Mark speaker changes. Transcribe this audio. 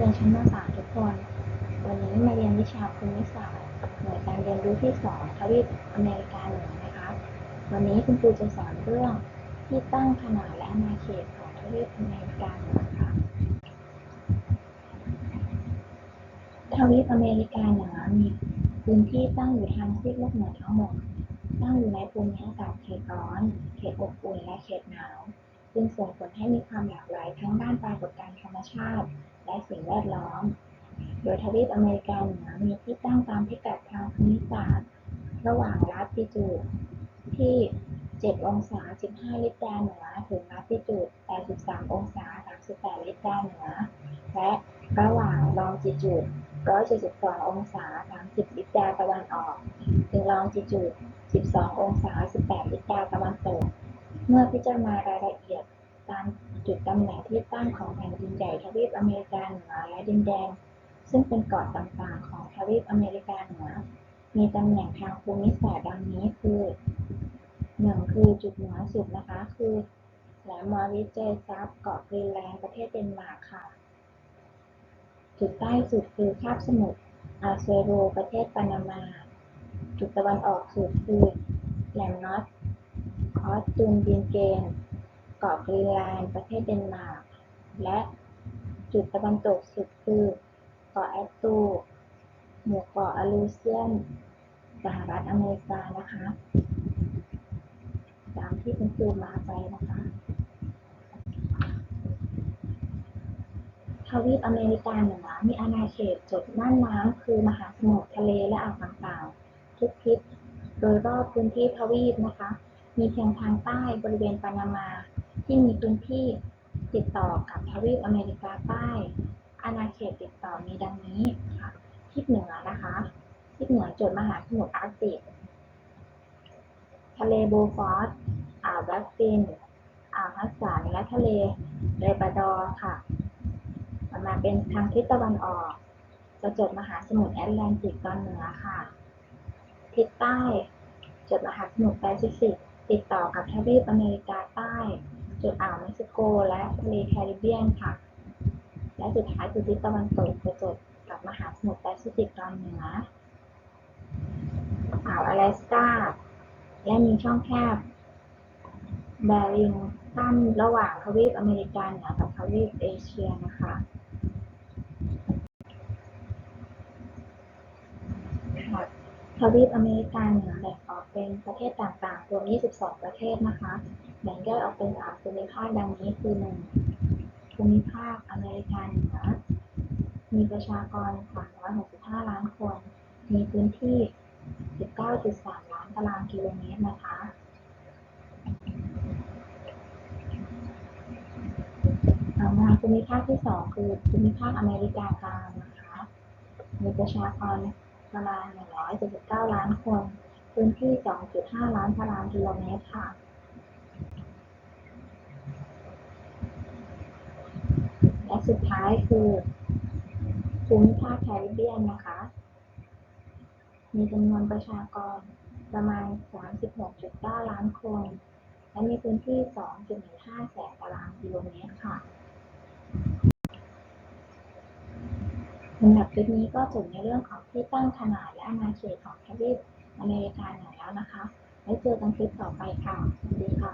Speaker 1: เรียนชั้นม .3 ทุกคน วันนี้มาเรียนวิชาภูมิศาสตร์หน่วยการเรียนรู้ที่2ทวีปอเมริกาเหนือนะคะ วันนี้คุณครูจะสอนเรื่องที่ตั้งขนาดและอาณาเขตของทวีปอเมริกาเหนือค่ะทวีปอเมริกาเหนือมีพื้นที่ตั้งอยู่ทางซีกโลกเหนือทั้งหมด ตั้งอยู่ในภูมิอากาศเขตร้อน เขตอบอุ่นและเขตหนาว จึงส่งผลให้มีความหลากหลายทั้งด้านปรากฏการณ์ธรรมชาติ และสิ่งแวดล้อม โดยทวีปอเมริกาเหนือมีที่ตั้งตามพิกัดทางภูมิศาสตร์ ระหว่างลัติจูดที่ 7 องศา 15 ลิตรแดนเหนือ ถึงลัติจูด 83 องศา 38 ลิตรแดนเหนือ และระหว่างลองจิจูด 172 องศา 30 ลิตรแดนตะวันออก ถึงลองจิจูด 12 องศา 18 ลิตรแดนตะวันตกเมื่อพิจารณารายละเอียด ตามจุดตำแหน่งที่ตั้งของแผ่นดินใหญ่ทวีปอเมริกาเหนือและดินแดนซึ่งเป็นเกาะต่างๆ ของทวีปอเมริกาเหนือ มีตำแหน่งทางภูมิศาสตร์ดังนี้คือหนึ่งคือจุดเหนือสุดนะคะ คือแหลมมอริเจซับเกาะกรีนแลนด์ประเทศเดนมาร์กค่ะ จุดใต้สุดคือคาบสมุทรอาเซโรประเทศปานามา จุดตะวันออกสุดคือแหลมนอตคอสตูนบินเกน เกาะกรีนแลนด์ประเทศเดนมาร์ก และจุดตะวันตกสุดคือเกาะแอตตู หมู่เกาะอลูเซียน สหรัฐอเมริกานะคะ ตามที่คุณครูมาไปนะคะ ทวีปอเมริกาเหนือมีอาณาเขตจุดน่านน้ำคือมหาสมุทรทะเลและอ่าวต่างๆ ทุกทิศโดยรอบพื้นที่ทวีปนะคะ มีเพียงทางใต้บริเวณปานามา ที่มีพื้นที่ติดต่อกับทวีปอเมริกาใต้อาณาเขตติดต่อมีดังนี้ค่ะทิศเหนือนะคะทิศเหนือจุดมหาสมุทรอาร์กติก ทะเลโบฟอร์ตอ่าวแบฟฟิน อ่าวฮัสสัน และทะเลเรบาดอร์ค่ะต่อมาเป็นทางทิศตะวันออกจะจดมหาสมุทรแอตแลนติกตอนเหนือค่ะ ทิศใต้จดมหาสมุทรแปซิฟิกติดต่อกับทวีปอเมริกาใต้ จุดอ่าวเม็กซิโก และทะเลแคริบเบียนค่ะ และสุดท้ายคือทิศตะวันตกจะจดกับมหาสมุทรแปซิฟิกตอนเหนือ อ่าวอลาสกาและมีช่องแคบแบริงกั้นระหว่างทวีปอเมริกาเหนือกับทวีปเอเชียนะคะค่ะทวีปอเมริกาเหนือแบ่ง เป็นประเทศต่างๆ รวม 22 ประเทศนะคะ แบ่งย่อยออกเป็นสามภูมิภาคดังนี้คือหนึ่งภูมิภาคอเมริกาเหนือมีประชากร 365 ล้านคน มีพื้นที่ 19.3 ล้านตารางกิโลเมตรนะคะ ต่อมาภูมิภาคที่ 2 คือภูมิภาคอเมริกากลางนะคะ มีประชากรประมาณ 179 ล้านคน พื้นที่ 2.5 ล้านตารางกิโลเมตรค่ะและสุดท้ายคือภูมิภาคแคริบเบียนนะคะ มีจำนวนประชากรประมาณ 36.9 ล้านคน และมีพื้นที่ 2.15 แสนตารางกิโลเมตรค่ะสำหรับคลิปนี้ก็จบในเรื่องของที่ตั้งขนาดและอาณาเขตของทวีป อเมริกาเหนือแล้วนะคะ ไว้เจอกันคลิปต่อไปค่ะ สวัสดีค่ะ